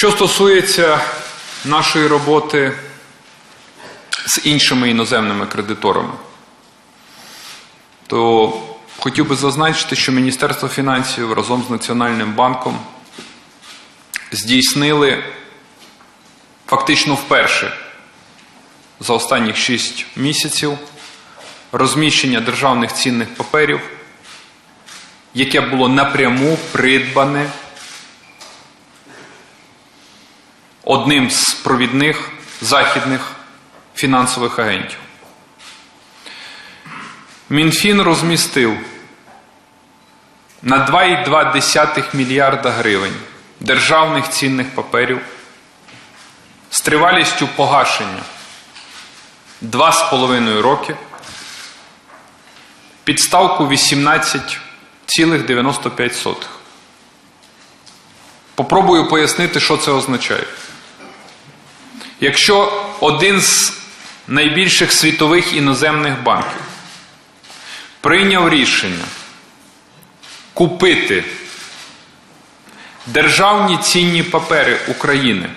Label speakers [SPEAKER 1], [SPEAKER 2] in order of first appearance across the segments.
[SPEAKER 1] Що стосується нашої роботи з іншими іноземними кредиторами, то хотів би зазначити, що Міністерство фінансів разом з Національним банком здійснили фактично вперше за останніх 6 місяців розміщення державних цінних паперів, яке було напряму придбане одним з провідних західних фінансових агентів. Мінфін розмістив на 2,2 мільярда гривень державних цінних паперів з тривалістю погашення 2,5 роки під ставку 18,95. Попробую пояснити, що це означає. Якщо один з найбільших світових іноземних банків прийняв рішення купити державні цінні папери України,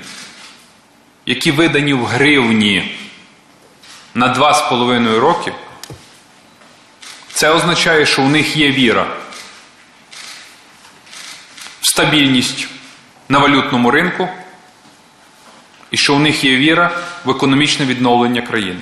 [SPEAKER 1] які видані в гривні на 2,5 роки, це означає, що у них є віра в стабільність на валютному ринку і що у них є віра в економічне відновлення країни.